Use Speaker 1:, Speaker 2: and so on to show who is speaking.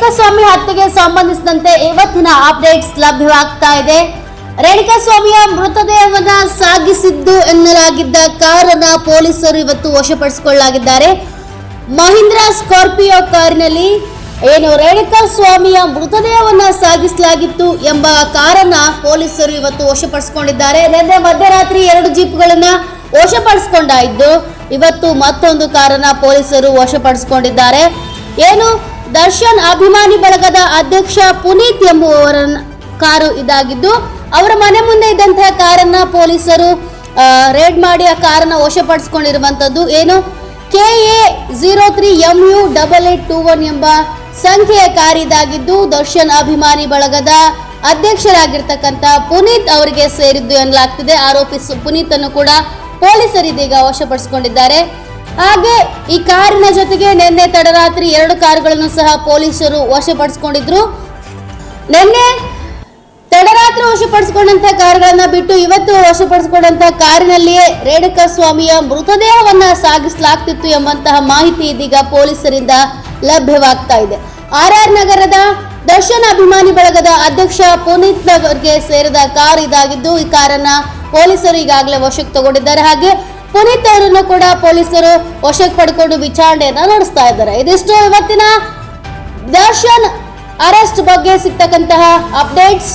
Speaker 1: ರೇಣುಕಾಸ್ವಾಮಿ ಹತ್ಯೆಗೆ ಸಂಬಂಧಿಸಿದಂತೆ ಇವತ್ತಿನ ಅಪ್ಡೇಟ್ಸ್ ಲಭ್ಯವಾಗ್ತಾ ಇದೆ. ರೇಣುಕಾಸ್ವಾಮಿಯ ಮೃತದೇಹವನ್ನ ಸಾಗಿಸಿದ್ದು ಎನ್ನಲಾಗಿದ್ದ ಕಾರನ್ನ ಪೊಲೀಸರು ಇವತ್ತು ವಶಪಡಿಸಿಕೊಳ್ಳಲಾಗಿದ್ದಾರೆ. ಮಹೀಂದ್ರ ಸ್ಕಾರ್ಪಿಯೋ ಕಾರಿನಲ್ಲಿ ಏನು ರೇಣುಕಾಸ್ವಾಮಿಯ ಮೃತದೇಹವನ್ನ ಸಾಗಿಸಲಾಗಿತ್ತು ಎಂಬ ಕಾರನ್ನ ಪೊಲೀಸರು ಇವತ್ತು ವಶಪಡಿಸಿಕೊಂಡಿದ್ದಾರೆ. ನಿನ್ನೆ ಮಧ್ಯರಾತ್ರಿ ಎರಡು ಜೀಪ್ಗಳನ್ನ ವಶಪಡಿಸಿಕೊಂಡಾಯಿದ್ದು ಇವತ್ತು ಮತ್ತೊಂದು ಕಾರನ್ನ ಪೊಲೀಸರು ವಶಪಡಿಸಿಕೊಂಡಿದ್ದಾರೆ. ಏನು ದರ್ಶನ್ ಅಭಿಮಾನಿ ಬಳಗದ ಅಧ್ಯಕ್ಷ ಪುನೀತ್ ಎಂಬುವವರ ಕಾರು ಇದಾಗಿದ್ದು, ಅವರ ಮನೆ ಮುಂದೆ ಇದ್ದಂತಹ ಕಾರನ್ನ ಪೊಲೀಸರು ರೇಡ್ ಮಾಡಿ ಆ ಕಾರನ್ನ ವಶಪಡಿಸಿಕೊಂಡಿರುವಂತದ್ದು ಏನು? K A zero three M U double eight two one ಎಂಬ ಸಂಖ್ಯೆಯ ಕಾರ್ ಇದಾಗಿದ್ದು, ದರ್ಶನ್ ಅಭಿಮಾನಿ ಬಳಗದ ಅಧ್ಯಕ್ಷರಾಗಿರ್ತಕ್ಕಂಥ ಪುನೀತ್ ಅವರಿಗೆ ಸೇರಿದ್ದು ಎನ್ನಲಾಗ್ತಿದೆ. ಆರೋಪಿ ಪುನೀತ್ ಅನ್ನು ಕೂಡ ಪೊಲೀಸರು ಇದೀಗ ವಶಪಡಿಸಿಕೊಂಡಿದ್ದಾರೆ. ಹಾಗೆ ಈ ಕಾರಿನ ಜೊತೆಗೆ ನಿನ್ನೆ ತಡರಾತ್ರಿ ಎರಡು ಕಾರುಗಳನ್ನು ಸಹ ಪೊಲೀಸರು ವಶಪಡಿಸಿಕೊಂಡಿದ್ರು. ನಿನ್ನೆ ತಡರಾತ್ರಿ ವಶಪಡಿಸಿಕೊಂಡಂತ ಕಾರುಗಳನ್ನ ಬಿಟ್ಟು ಇವತ್ತು ವಶಪಡಿಸಿಕೊಂಡಂತ ಕಾರಿನಲ್ಲಿಯೇ ರೇಣುಕಾ ಸ್ವಾಮಿಯ ಮೃತದೇಹವನ್ನ ಸಾಗಿಸಲಾಗ್ತಿತ್ತು ಎಂಬಂತಹ ಮಾಹಿತಿ ಇದೀಗ ಪೊಲೀಸರಿಂದ ಲಭ್ಯವಾಗ್ತಾ ಇದೆ. ಆರ್ ಆರ್ ನಗರದ ದರ್ಶನ್ ಅಭಿಮಾನಿ ಬಳಗದ ಅಧ್ಯಕ್ಷ ಪುನೀತ್ ನಗರ್ಗೆ ಸೇರಿದ ಕಾರ್ ಇದಾಗಿದ್ದು ಈ ಕಾರನ್ನ ಪೊಲೀಸರು ಈಗಾಗಲೇ ವಶಕ್ಕೆ ತಗೊಂಡಿದ್ದಾರೆ. ಹಾಗೆ ಪುನೀತ್ ಅವರನ್ನು ಕೂಡ ಪೊಲೀಸರು ವಶಕ್ಕೆ ಪಡ್ಕೊಂಡು ವಿಚಾರಣೆಯನ್ನ ನಡೆಸ್ತಾ ಇದ್ದಾರೆ. ಇದಿಷ್ಟು ಇವತ್ತಿನ ದರ್ಶನ್ ಅರೆಸ್ಟ್ ಬಗ್ಗೆ ಸಿಗ್ತಕ್ಕಂತಹ ಅಪ್ಡೇಟ್ಸ್.